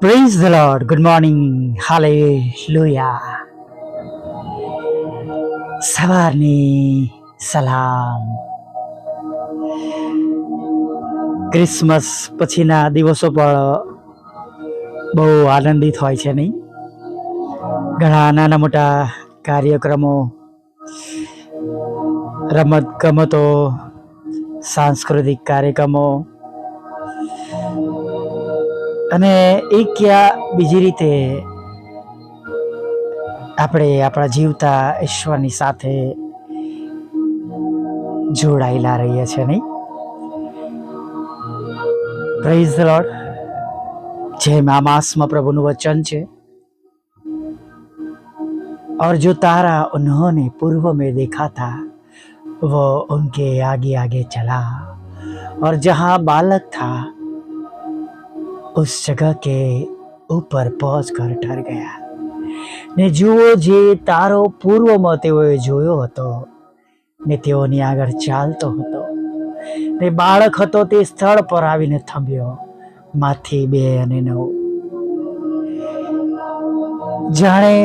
Praise lord good morning hallelujah સવારની સલામ Christmas પછીના દિવસો પણ બહુ આનંદિત હોય છે નહીં? ઘણા નાના મોટા કાર્યક્રમો, રમત ગમતો, સાંસ્કૃતિક કાર્યક્રમો અને એક યા બીજી રીતે આપણે આપણા જીવતા ઈશ્વરની સાથે જોડાયેલા રહીએ છીએ નહીં પ્રેઝ ધ લોર્ડ જેમ આ માસમાં પ્રભુનું વચન છે और जो तारा उन्होंने पूर्व में देखा था वो उनके आगे आगे चला और जहाँ बालक था उस जगह के ऊपर પહોંચ કર ઠર ગયા ને જુઓ જે તારો પૂર્વમાં તેઓએ જોયો હતો ને તેઓની આગળ ચાલતો હતો ને બાળક હતો તે સ્થળ પર આવીને થંભ્યો માથી બે અને નવ જાણે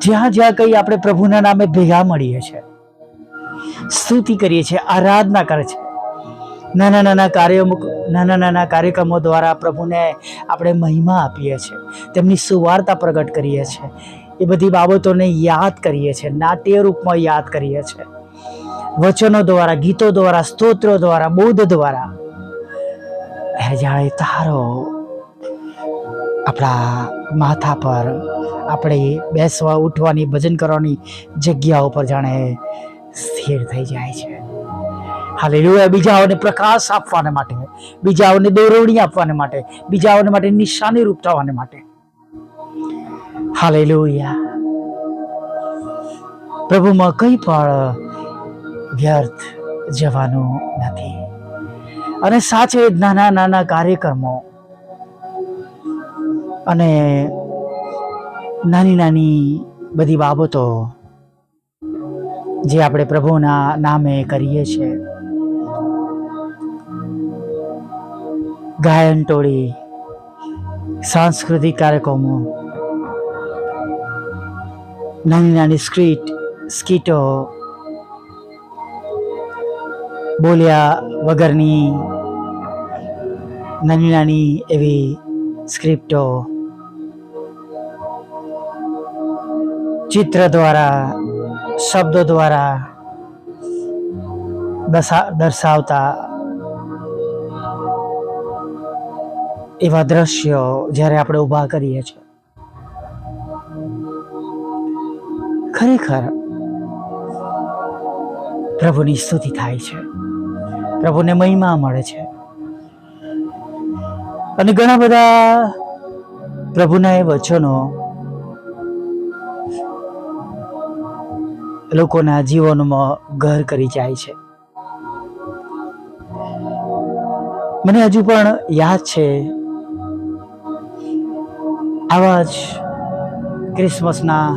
જ્યાં જ્યાં કઈ આપણે પ્રભુના નામે ભેગા મળીએ છીએ સ્તુતિ કરીએ છીએ આરાધના કરે છે નાના નાના કાર્યો નાના નાના કાર્યક્રમો દ્વારા પ્રભુને આપણે મહિમા આપીએ છીએ. તેમની સુવાર્તા પ્રગટ કરીએ છીએ. એ બધી બાબતોને યાદ કરીએ છીએ, નાટ્ય રૂપમાં યાદ કરીએ છીએ. વચનો દ્વારા, ગીતો દ્વારા, સ્તોત્રો દ્વારા બોધ દ્વારા. હે જાણે તારો આપણા માથા પર આપણે બેસવા, ઉઠવાની, ભજન કરવાની જગ્યા ઉપર જાણે સ્થિર થઈ જાય છે. હાલેલુયા. બીજાઓને પ્રકાશ આપવાને માટે, બીજાઓને દોરવણી આપવાને માટે, બીજાઓને માટે નિશાની રૂપ થવાને માટે. હાલેલુયા. પ્રભુમાં કંઈ પણ વ્યર્થ જવાનું નથી. અને સાચે નાના નાના કાર્યક્રમો અને નાની નાની બધી બાબતો જે આપણે પ્રભુના નામે કરીએ છીએ ગાયન ટોળી, સાંસ્કૃતિક કાર્યક્રમો, નાની નાની સ્ક્રીટ સ્કીટો, બોલ્યા વગરની નાની નાની એવી સ્ક્રિપ્ટો, ચિત્ર દ્વારા, શબ્દો દ્વારા દર્શાવતા એવા દ્રશ્યો જ્યારે આપણે ઊભા કરીએ છીએ. ખરેખર પ્રભુની સ્તુતિ થાય છે. પ્રભુને મહિમા મળે છે. અને ઘણા બધા પ્રભુના એ વચનો લોકોના જીવનમાં ઘર કરી જાય છે. મને હજુ પણ યાદ છે આવા જ ક્રિસમસના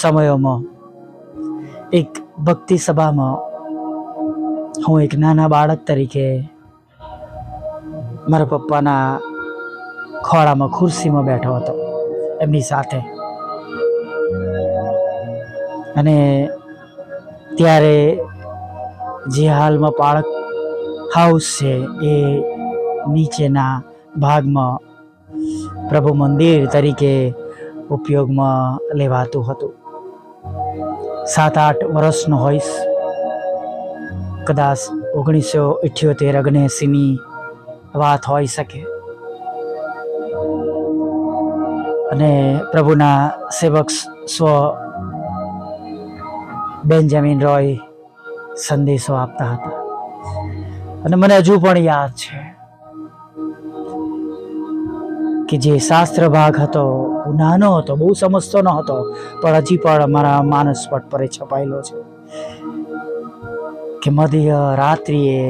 સમયોમાં એક ભક્તિ સભામાં હું એક નાના બાળક તરીકે મારા પપ્પાના ખોળામાં ખુરશીમાં બેઠો હતો, એમની સાથે. અને ત્યારે જે હાલમાં પાળક હાઉસ છે એ નીચેના ભાગમાં પ્રભુ મંદિર તરીકે ઉપયોગમાં લેવાતું હતું. સાત આઠ વર્ષનો હોઈશ. કદાચ ઓગણીસો ઇઠ્યોતેર અગ્નેસીની વાત હોઈ શકે. અને પ્રભુના સેવક સ્વ બેન્જામિન રોય સંદેશો આપતા હતા. અને મને હજુ પણ યાદ છે. કે જે શાસ્ત્ર ભાગ હતો નાનો હતો, બહુ સમજતો ન હતો પણ હજી પણ મારા માનસ પટ પર છપાયેલો છે. કે મધ્ય રાત્રિએ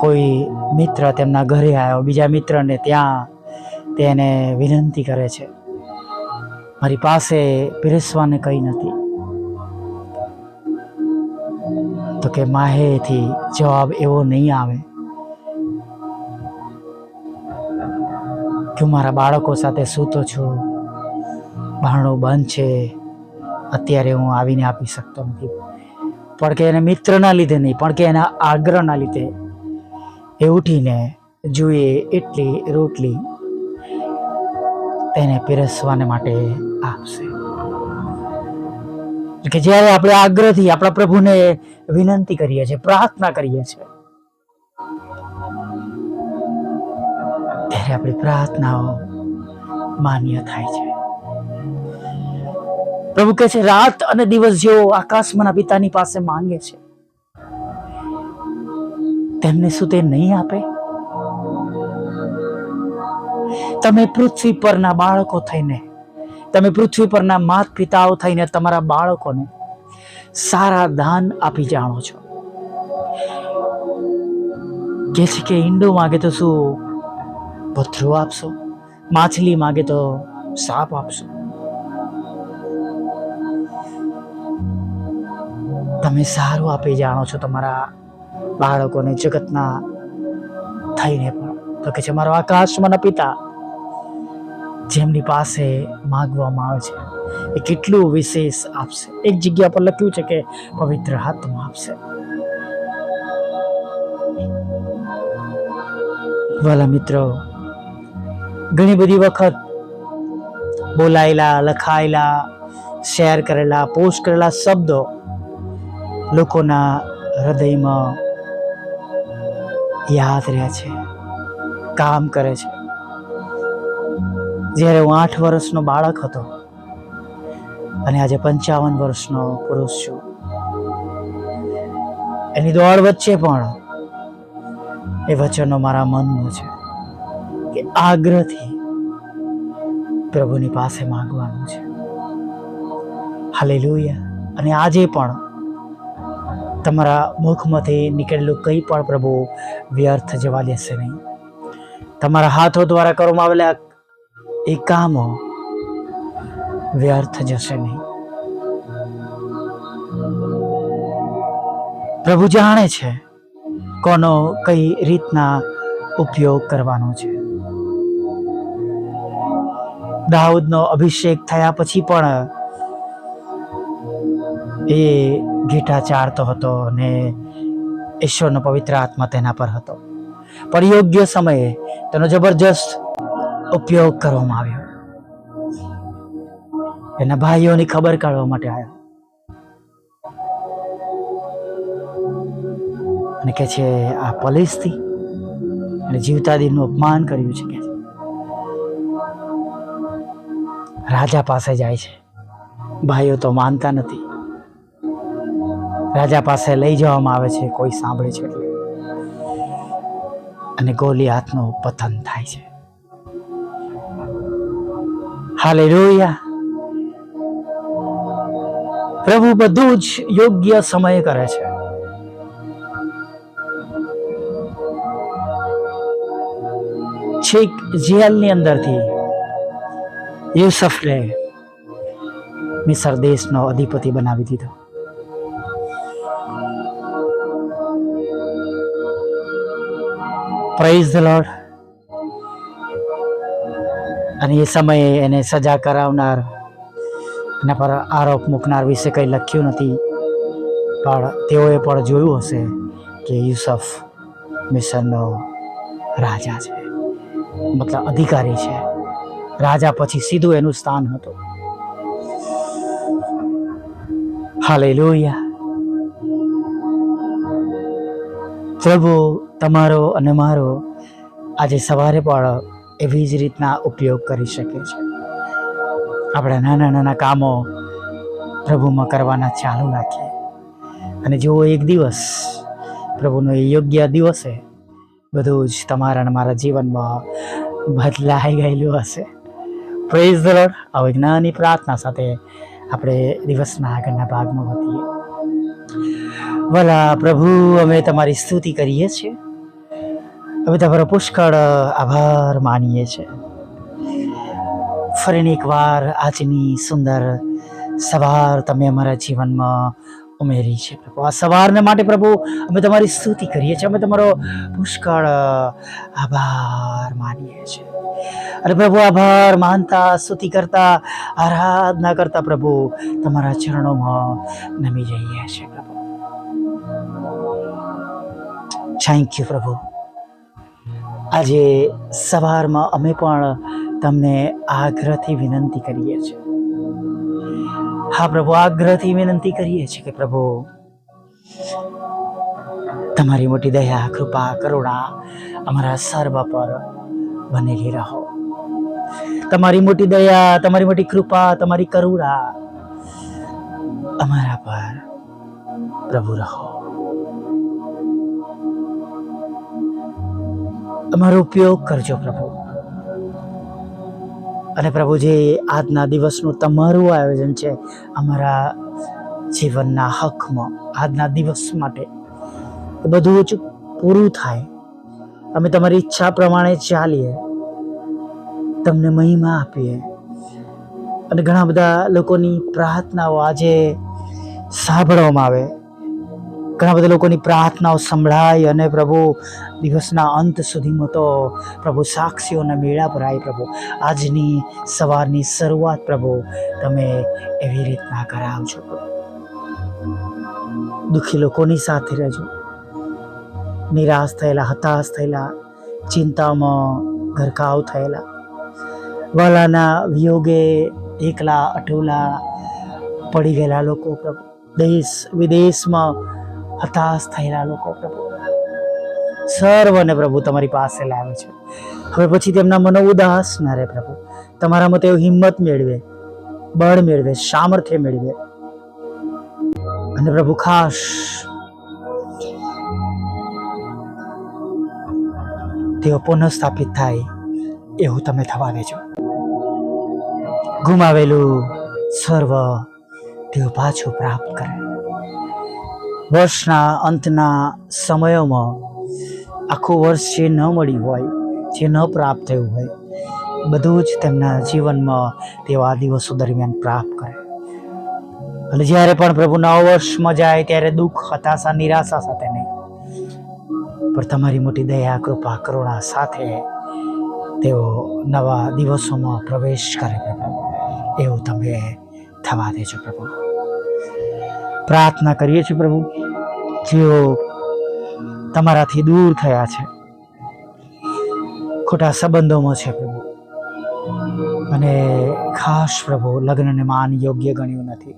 કોઈ મિત્ર તેમના ઘરે આવ્યો, બીજા મિત્રને ત્યાં તેને વિનંતી કરે છે, મારી પાસે પીરસવાને કંઈ નથી. તો કે, માહેથી જવાબ એવો નહીં આવે. હું મારા બાળકો સાથે સૂતો છું, ભાણું બંધ છે, અત્યારે હું આવીને આપી શકતો નથી. પણ કે એને મિત્રના લીધે નહીં, પણ કે એના આગ્રહના લીધે. એ ઉઠીને જોઈએ એટલી રોટલી તેને પીરસવાને માટે આપશે. કે જ્યારે આપણે આગ્રહથી આપણા પ્રભુને વિનંતી કરીએ છીએ, પ્રાર્થના કરીએ છીએ ત્યારે આપણી પ્રાર્થનાઓ માન્ય થાય છે. પ્રભુ કહે છે, રાત અને દિવસ જેઓ આકાશમાંના પિતાની પાસે માંગે છે, તેમને શું તે નહીં આપે? તમે પૃથ્વી પરના બાળકો થઈને, તમે પૃથ્વી પરના માત પિતાઓ થઈને તમારા બાળકોને સારા દાન આપી જાણો છો. કે છે કે ઈંડો માગે તો શું પથરું આપશો? માછલી માગે તો સાપ આપશો. તમે સારું આપી જાણો છો તમારા બાળકોને જગતના થઈને પણ. તો કે છે, મારો આકાશમાંના પિતા. જેમની પાસે માગવામાં આવે છે, એ કેટલું વિશેષ આપશે? એક જગ્યા પર લખ્યું છે કે, પવિત્ર હાથમાં આપશે. વાલા મિત્રો ઘણી બધી વખત બોલાયેલા, લખાયેલા, શેર કરેલા, પોસ્ટ કરેલા શબ્દો લોકોના હૃદયમાં યાદ રહે છે, કામ કરે છે. જ્યારે હું આઠ વર્ષનો બાળક હતો અને આજે પંચાવન વર્ષનો પુરુષ છું. એની દોડ વચ્ચે પણ એ વચનો મારા મનનું છે. કે આગ્રહથી પ્રભુની પાસે માંગવાનું છે. હાલે અને આજે પણ તમારા મુખમાંથી નીકળેલું કંઈ પણ પ્રભુ વ્યર્થ જવા દેશે નહીં. તમારા હાથો દ્વારા કરવામાં આવેલા એ કામો વ્યર્થ જશે નહીં. પ્રભુ જાણે છે કોનો કઈ રીતના ઉપયોગ કરવાનો છે. દાઉદનો અભિષેક થયા પછી પણ એ ઘેટા ચારતો હતો અને ઈશ્વરનો પવિત્ર આત્મા તેના પર હતો. પણ યોગ્ય સમયે તેનો જબરજસ્ત ઉપયોગ કરવામાં આવ્યો. એના ભાઈઓની ખબર કાઢવા માટે આવ્યો. અને કે છે, આ પોલીસથી? અને જીવતા દિનનું અપમાન કર્યું છે કે છે. રાજા પાસે જાય છે. ભાઈઓ તો માનતા નથી. રાજા પાસે લઈ જવામાં આવે છે, કોઈ સાંભળે છે અને ગોલી હાથનું પતન થાય છે. હાલે પ્રભુ બધું જ યોગ્ય સમયે કરે છે. છેક જેલની અંદરથી યુસફને મિસર દેશનો અધિપતિ બનાવી દીધો પ્રેઝ ધ લોર્ડ અને એ સમયે એને સજા કરાવનાર એના પર આરોપ મૂકનાર વિશે કંઈ લખ્યું નથી પણ તેઓએ પણ જોયું હશે કે યુસફ મિશનનો રાજા છે મતલબ અધિકારી છે રાજા પછી સીધું એનું સ્થાન હતું. હાલે લોહિયા પ્રભુ, તમારો અને મારો આજે સવારે પણ એવી જ રીતના ઉપયોગ કરી શકે છે. આપણે નાના નાના કામો પ્રભુમાં કરવાના ચાલુ રાખીએ. અને જો એક દિવસ પ્રભુનો એ યોગ્ય દિવસે બધું જ તમારા અને મારા જીવનમાં બદલાઈ ગયેલું હશે. પ્રેઝ ધ લોર્ડ આવી જ્ઞાની પ્રાર્થના સાથે આપણે દિવસના આગળના ભાગમાં વધીએ. ભલા પ્રભુ, અમે તમારી સ્તુતિ કરીએ છીએ. અમે તમારો પુષ્કળ આભાર માનીએ છીએ. ફરીને એકવાર આજની સુંદર સવાર તમે અમારા જીવનમાં ઉમેરી છે પ્રભુ. આ સવારને માટે પ્રભુ, અમે તમારી સ્તુતિ કરીએ છીએ. અમે તમારો પુષ્કળ આભાર માનીએ છીએ. અને પ્રભુ આભાર, માનતા, સ્તુતિ કરતા, આરાધના કરતા પ્રભુ, તમારા ચરણોમાં નમી જઈએ છીએ પ્રભુ. થેન્ક યુ પ્રભુ. આજે સવારમાં અમે પણ તમને આગ્રહથી વિનંતી કરીએ છીએ. હા પ્રભુ, આગ્રહથી વિનંતી કરીએ છીએ કે પ્રભુ, તમારી મોટી દયા, કૃપા, કરુણા અમારા સર્વ પર બનેલી રહો. તમારી મોટી દયા, તમારી મોટી કૃપા, તમારી કરુણા અમારા પર પ્રભુ રહો. અમારો ઉપયોગ કરજો પ્રભુ. અને પ્રભુ જે આજના દિવસનું તમારું આયોજન છે, અમારા જીવનના હકમાં આજના દિવસ માટે બધું જ પૂરું થાય. અમે તમારી ઈચ્છા પ્રમાણે ચાલીએ. તમને મહિમા આપીએ. અને ઘણા બધા લોકોની પ્રાર્થનાઓ આજે સાંભળવામાં આવે. ઘણા બધા લોકોની પ્રાર્થનાઓ સંભળાય અને પ્રભુ દિવસના અંત સુધીમાં તો પ્રભુ સાક્ષીઓના મેળા ભરાય પ્રભુ. આજની સવારની શરૂઆત પ્રભુ તમે એવી રીતના કરાવજો દુઃખી લોકોની સાથે રહેજો. નિરાશ થયેલા, હતાશ થયેલા, ચિંતામાં ગરકાવ થયેલા વાલાના વિયોગે એકલા, અટોલા પડી ગયેલા લોકો પ્રભુ. દેશ, વિદેશમાં હતાશ થયેલા લોકો પ્રભુ. સર્વને પ્રભુ તમારી પાસે લાવે છે. હવે પછી તેમના મનો ઉદાસ ના રહે પ્રભુ. તમારામાં તેઓ હિંમત મેળવે, બળ મેળવે, સામર્થ્ય મેળવે. અને પ્રભુ ખાસ તેઓ પુનઃસ્થાપિત થાય એવું તમે થવા દેજો. ગુમાવેલું સર્વ તેઓ પાછું પ્રાપ્ત કરે. વર્ષના અંતના સમયોમાં આખું વર્ષ જે ન મળ્યું હોય, જે ન પ્રાપ્ત થયું હોય, બધું જ તેમના જીવનમાં તેઓ આ દિવસો દરમિયાન પ્રાપ્ત કરે. અને જ્યારે પણ પ્રભુ નવ વર્ષમાં જાય, ત્યારે દુઃખ, હતાશા, નિરાશા સાથે નહીં. પણ તમારી મોટી દયા, કૃપા, કરુણા સાથે તેઓ નવા દિવસોમાં પ્રવેશ કરે પ્રભુ. એવું તમે થવા દેજો પ્રભુ. પ્રાર્થના કરીએ છીએ પ્રભુ, જેઓ તમારાથી દૂર થયા છે, ખોટા સંબંધોમાં છે પ્રભુ. અને ખાસ પ્રભુ, લગ્નને માન યોગ્ય ગણ્યું નથી.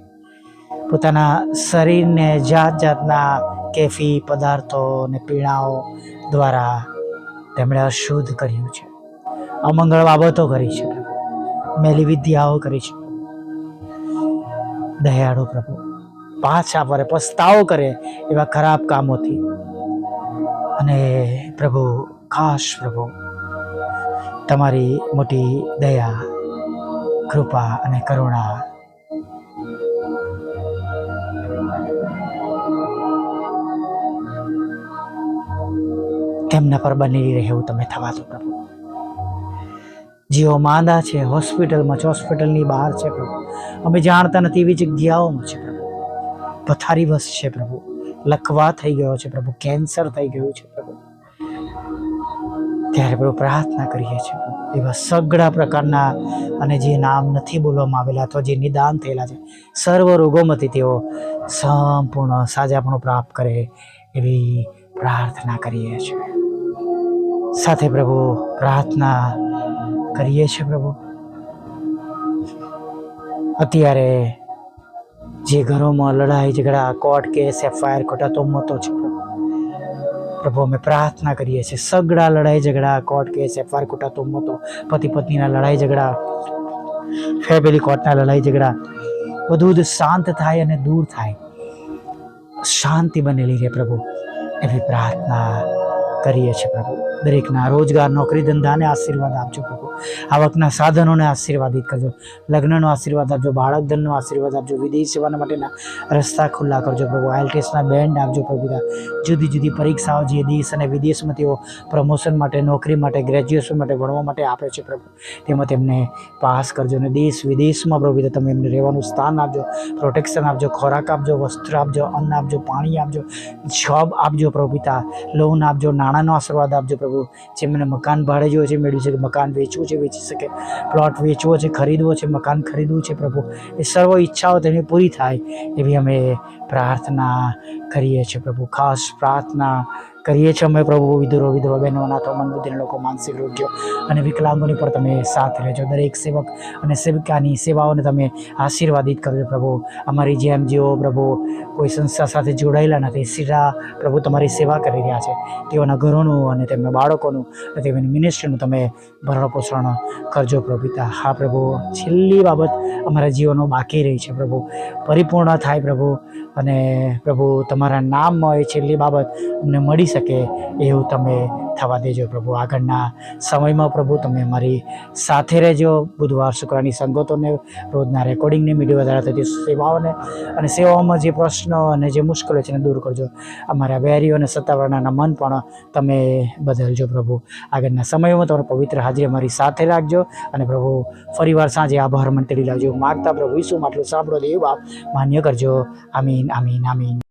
પોતાના શરીરને જાત જાતના કેફી પદાર્થો અને પીણાઓ દ્વારા તેમણે અશુદ્ધ કર્યું છે. અમંગળ બાબતો કરી છે મેલી વિદ્યાઓ કરી છે. દયાળુ પ્રભુ, પાછા ફરે, પસ્તાવો કરે એવા ખરાબ કામોથી. અને પ્રભુ, ખાસ પ્રભુ, તમારી મોટી દયા, કૃપા અને કરુણા તેમના પર બની રહે એવું તમે થવા દો પ્રભુ. જેઓ માંદા છે, હોસ્પિટલમાં છે, હોસ્પિટલની બહાર છે પ્રભુ. અમે જાણતા નથી એવી જગ્યાઓમાં છે પ્રભુ. પથારી વસ છે પ્રભુ. લખવા થઈ ગયો છે પ્રભુ. કેન્સર થઈ ગયું છે પ્રભુ. ત્યારે પ્રભુ પ્રાર્થના કરીએ છીએ એવા સગળા પ્રકારના અને જે નામ નથી બોલવામાં આવેલા અથવા જે નિદાન થયેલા છે, સર્વ રોગોમાંથી તેઓ સંપૂર્ણ સાજાપણું પ્રાપ્ત કરે એવી પ્રાર્થના કરીએ છીએ. સાથે પ્રભુ પ્રાર્થના કરીએ છીએ પ્રભુ. અત્યારે જે ઘરોમાં લડાઈ, ઝઘડા, કોર્ટ કેસ, એફઆઈઆર ખોટા તોમતો છે પ્રભુ. અમે પ્રાર્થના કરીએ છીએ, સગડા લડાઈ, ઝઘડા, કોર્ટ કેસ, એફઆઈઆર ખોટા તોમતો પતિ પત્નીના લડાઈ, ઝઘડા ફેમિલી કોર્ટના લડાઈ, ઝઘડા, બધું જ શાંત થાય અને દૂર થાય. શાંતિ બનેલી રહે પ્રભુ. એવી પ્રાર્થના કરીએ છીએ પ્રભુ. દરેકના રોજગાર, નોકરી ધંધાને આશીર્વાદ આપજો પ્રભુ. આવકના સાધનોને આશીર્વાદિત કરજો. લગ્નનો આશીર્વાદ આપજો, બાળક ધનનો આશીર્વાદ આપજો, વિદેશ સેવાના માટેના રસ્તા ખુલ્લા કરજો પ્રભુ. આઈએલટીએસના બેન્ડ આપજો પ્રભુતા જુદી જુદી પરીક્ષાઓ જે દેશ અને વિદેશમાં તેઓ પ્રમોશન માટે, નોકરી માટે, ગ્રેજ્યુએશન માટે ભણવા માટે આપે છે પ્રભુ. તેમાં તેમને પાસ કરજો અને દેશ વિદેશમાં પ્રભુતા તમે એમને રહેવાનું સ્થાન આપજો, પ્રોટેક્શન આપજો, ખોરાક આપજો, વસ્ત્ર આપજો, અન્ન આપજો, પાણી આપજો જોબ આપજો પ્રભુતા લોન આપજો, નાણાંનો આશીર્વાદ આપજો પ્રભુ જેમને મકાન ભાડે જોઈએ છે મેળવ્યું છે કે મકાન વેચવું છે, વેચી શકે. પ્લોટ વેચવો છે, ખરીદવો છે, મકાન ખરીદવું છે, પ્રભુ. એ સર્વ ઈચ્છાઓ તેની પૂરી થાય એવી અમે પ્રાર્થના કરીએ છીએ, પ્રભુ. ખાસ પ્રાર્થના કરીએ છીએ અમે પ્રભુ વિધુરો વિધવા બહેનો, અનાથો મનબુદ્ધિના લોકો માનસિક રોગ્યો અને વિકલાંગોની પણ તમે સાથ રહેજો. દરેક સેવક અને સેવિકાની સેવાઓને તમે આશીર્વાદિત કરજો પ્રભુ. અમારી જેમ જેઓ પ્રભુ. કોઈ સંસ્થા સાથે જોડાયેલા નથી. સીધા પ્રભુ તમારી સેવા કરી રહ્યા છે. તેઓના ઘરોનું અને તેમના બાળકોનું અને તેમની મિનિસ્ટ્રીનું તમે ભરણ પોષણ કરજો પ્રભુ પિતા હા પ્રભુ. છેલ્લી બાબત અમારા જીવનો બાકી રહી છે પ્રભુ. પરિપૂર્ણ થાય પ્રભુ. અને પ્રભુ તમારા નામમાં એ છેલ્લી બાબત અમને મળી શકે એવું તમે થવા દેજો પ્રભુ. આગળના સમયમાં પ્રભુ તમે અમારી સાથે રહેજો. બુધવાર શુક્રની સંગતોને, રોજના રેકોર્ડિંગને મીડિયા દ્વારા થતી સેવાઓને અને સેવાઓમાં જે પ્રશ્નો અને જે મુશ્કેલો છે એને દૂર કરજો. અમારા વેરીઓ અને સત્તાવાળાના મન પણ તમે બદલજો પ્રભુ. આગળના સમયમાં તમારો પવિત્ર હાજરી અમારી સાથે રાખજો અને પ્રભુ ફરીવાર સાંજે આભાર મંતરી લાવજો. માગતા પ્રભુ ઈસુ માટલું સાંભળો દેવ માન્ય કરજો. આમીન. આમીન આમીન